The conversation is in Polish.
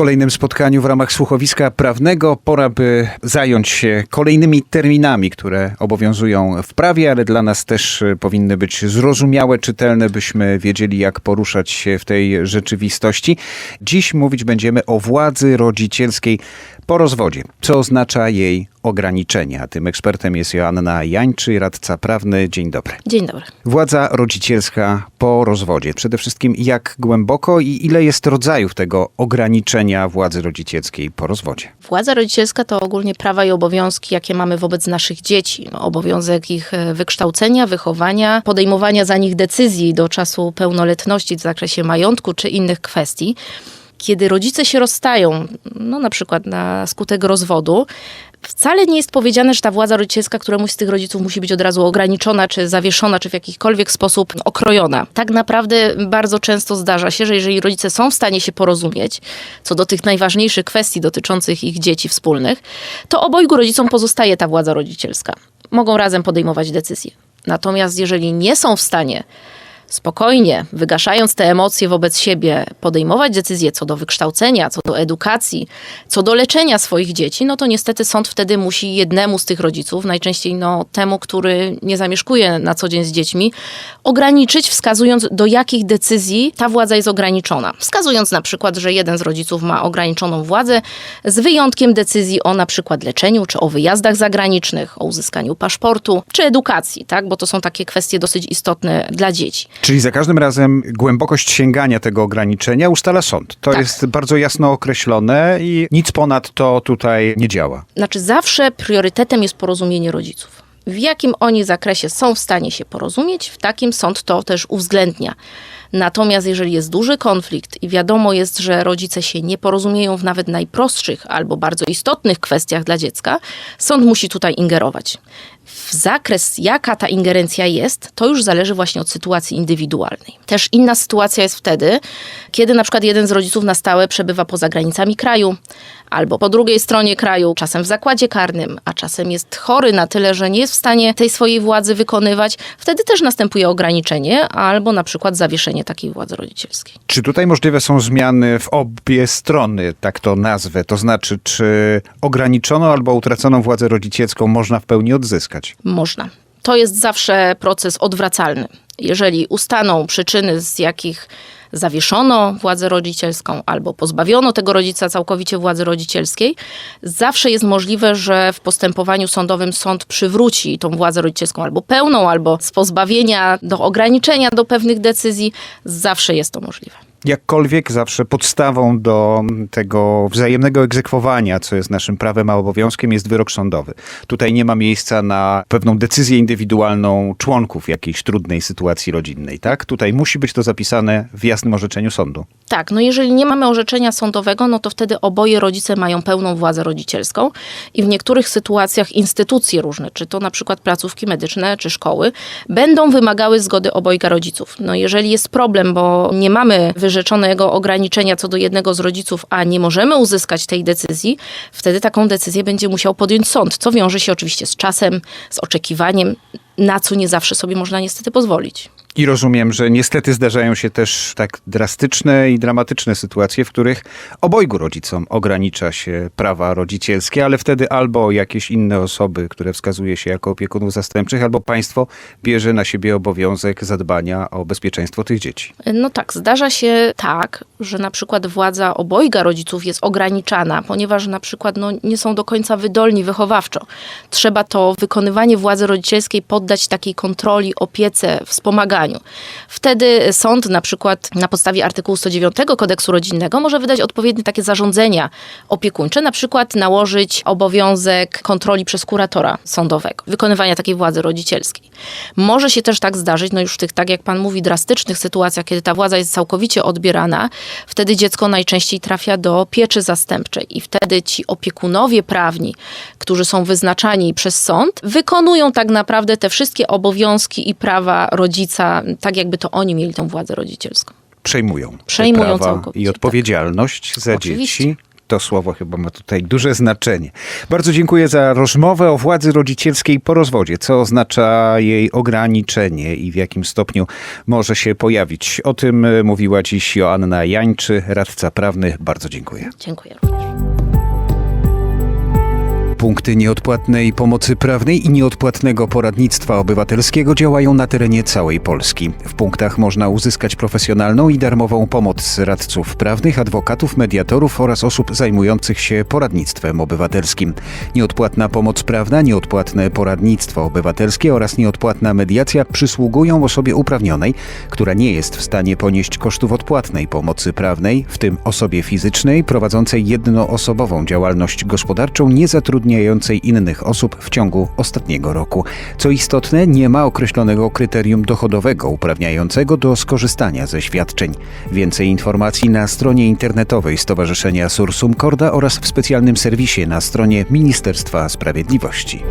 kolejnym spotkaniu w ramach słuchowiska prawnego pora by zająć się kolejnymi terminami, które obowiązują w prawie, ale dla nas też y, powinny być zrozumiałe, czytelne, byśmy wiedzieli, jak poruszać się w tej rzeczywistości. Dziś mówić będziemy o władzy rodzicielskiej po rozwodzie. Co oznacza jej ograniczenie? A tym ekspertem jest Joanna Jańczy, radca prawny. Dzień dobry. Dzień dobry. Władza rodzicielska po rozwodzie. Przede wszystkim jak głęboko i ile jest rodzajów tego ograniczenia władzy rodzicielskiej po rozwodzie? Władza rodzicielska to ogólnie prawa i obowiązki, jakie mamy wobec naszych dzieci. No, obowiązek ich e, wykształcenia, wychowania, podejmowania za nich decyzji do czasu pełnoletności w zakresie majątku czy innych kwestii. Kiedy rodzice się rozstają, no na przykład na skutek rozwodu, wcale nie jest powiedziane, że ta władza rodzicielska któremuś z tych rodziców musi być od razu ograniczona, czy zawieszona, czy w jakikolwiek sposób okrojona. Tak naprawdę bardzo często zdarza się, że jeżeli rodzice są w stanie się porozumieć co do tych najważniejszych kwestii dotyczących ich dzieci wspólnych, to obojgu rodzicom pozostaje ta władza rodzicielska. Mogą razem podejmować decyzje. Natomiast jeżeli nie są w stanie spokojnie, wygaszając te emocje wobec siebie, podejmować decyzje co do wykształcenia, co do edukacji, co do leczenia swoich dzieci, no to niestety sąd wtedy musi jednemu z tych rodziców, najczęściej no, temu, który nie zamieszkuje na co dzień z dziećmi, ograniczyć, wskazując do jakich decyzji ta władza jest ograniczona. Wskazując na przykład, że jeden z rodziców ma ograniczoną władzę, z wyjątkiem decyzji o na przykład leczeniu, czy o wyjazdach zagranicznych, o uzyskaniu paszportu, czy edukacji, tak? bo to są takie kwestie dosyć istotne dla dzieci. Czyli za każdym razem głębokość sięgania tego ograniczenia ustala sąd. To Tak. jest bardzo jasno określone i nic ponad to tutaj nie działa. Znaczy, zawsze priorytetem jest porozumienie rodziców. W jakim oni zakresie są w stanie się porozumieć, w takim sąd to też uwzględnia. Natomiast jeżeli jest duży konflikt i wiadomo jest, że rodzice się nie porozumieją w nawet najprostszych albo bardzo istotnych kwestiach dla dziecka, sąd musi tutaj ingerować. W zakres, jaka ta ingerencja jest, to już zależy właśnie od sytuacji indywidualnej. Też inna sytuacja jest wtedy, kiedy na przykład jeden z rodziców na stałe przebywa poza granicami kraju, albo po drugiej stronie kraju, czasem w zakładzie karnym, a czasem jest chory na tyle, że nie jest w stanie tej swojej władzy wykonywać, wtedy też następuje ograniczenie albo na przykład zawieszenie takiej władzy rodzicielskiej. Czy tutaj możliwe są zmiany w obie strony, tak to nazwę? To znaczy, czy ograniczoną albo utraconą władzę rodzicielską można w pełni odzyskać? Można. To jest zawsze proces odwracalny. Jeżeli ustaną przyczyny, z jakich zawieszono władzę rodzicielską albo pozbawiono tego rodzica całkowicie władzy rodzicielskiej, zawsze jest możliwe, że w postępowaniu sądowym sąd przywróci tą władzę rodzicielską albo pełną, albo z pozbawienia do ograniczenia do pewnych decyzji. Zawsze jest to możliwe. Jakkolwiek zawsze podstawą do tego wzajemnego egzekwowania, co jest naszym prawem a obowiązkiem, jest wyrok sądowy. Tutaj nie ma miejsca na pewną decyzję indywidualną członków jakiejś trudnej sytuacji rodzinnej, tak? Tutaj musi być to zapisane w jasnym orzeczeniu sądu. Tak, no jeżeli nie mamy orzeczenia sądowego, no to wtedy oboje rodzice mają pełną władzę rodzicielską i w niektórych sytuacjach instytucje różne, czy to na przykład placówki medyczne, czy szkoły, będą wymagały zgody obojga rodziców. No jeżeli jest problem, bo nie mamy wyrzeczonego ograniczenia co do jednego z rodziców, a nie możemy uzyskać tej decyzji, wtedy taką decyzję będzie musiał podjąć sąd, co wiąże się oczywiście z czasem, z oczekiwaniem, na co nie zawsze sobie można niestety pozwolić. I rozumiem, że niestety zdarzają się też tak drastyczne i dramatyczne sytuacje, w których obojgu rodzicom ogranicza się prawa rodzicielskie, ale wtedy albo jakieś inne osoby, które wskazuje się jako opiekunów zastępczych, albo państwo bierze na siebie obowiązek zadbania o bezpieczeństwo tych dzieci. No tak, zdarza się tak, że na przykład władza obojga rodziców jest ograniczana, ponieważ na przykład no, nie są do końca wydolni wychowawczo. Trzeba to wykonywanie władzy rodzicielskiej poddać takiej kontroli, opiece, wspomaganiu. Wtedy sąd na przykład na podstawie artykułu 109 kodeksu rodzinnego może wydać odpowiednie takie zarządzenia opiekuńcze, na przykład nałożyć obowiązek kontroli przez kuratora sądowego, wykonywania takiej władzy rodzicielskiej. Może się też tak zdarzyć, no już w tych, tak jak pan mówi, drastycznych sytuacjach, kiedy ta władza jest całkowicie odbierana, wtedy dziecko najczęściej trafia do pieczy zastępczej i wtedy ci opiekunowie prawni, którzy są wyznaczani przez sąd, wykonują tak naprawdę te wszystkie obowiązki i prawa rodzica, tak jakby to oni mieli tą władzę rodzicielską. Przejmują, Przejmują całkowicie, i tak. odpowiedzialność za Oczywiście. dzieci. To słowo chyba ma tutaj duże znaczenie. Bardzo dziękuję za rozmowę o władzy rodzicielskiej po rozwodzie. Co oznacza jej ograniczenie i w jakim stopniu może się pojawić. O tym mówiła dziś Joanna Jańczy, radca prawny. Bardzo dziękuję. Dziękuję również. Punkty nieodpłatnej pomocy prawnej i nieodpłatnego poradnictwa obywatelskiego działają na terenie całej Polski. W punktach można uzyskać profesjonalną i darmową pomoc radców prawnych, adwokatów, mediatorów oraz osób zajmujących się poradnictwem obywatelskim. Nieodpłatna pomoc prawna, nieodpłatne poradnictwo obywatelskie oraz nieodpłatna mediacja przysługują osobie uprawnionej, która nie jest w stanie ponieść kosztów odpłatnej pomocy prawnej, w tym osobie fizycznej prowadzącej jednoosobową działalność gospodarczą niezatrudnionej innych osób w ciągu ostatniego roku. Co istotne, nie ma określonego kryterium dochodowego uprawniającego do skorzystania ze świadczeń. Więcej informacji na stronie internetowej Stowarzyszenia Sursum Corda oraz w specjalnym serwisie na stronie Ministerstwa Sprawiedliwości.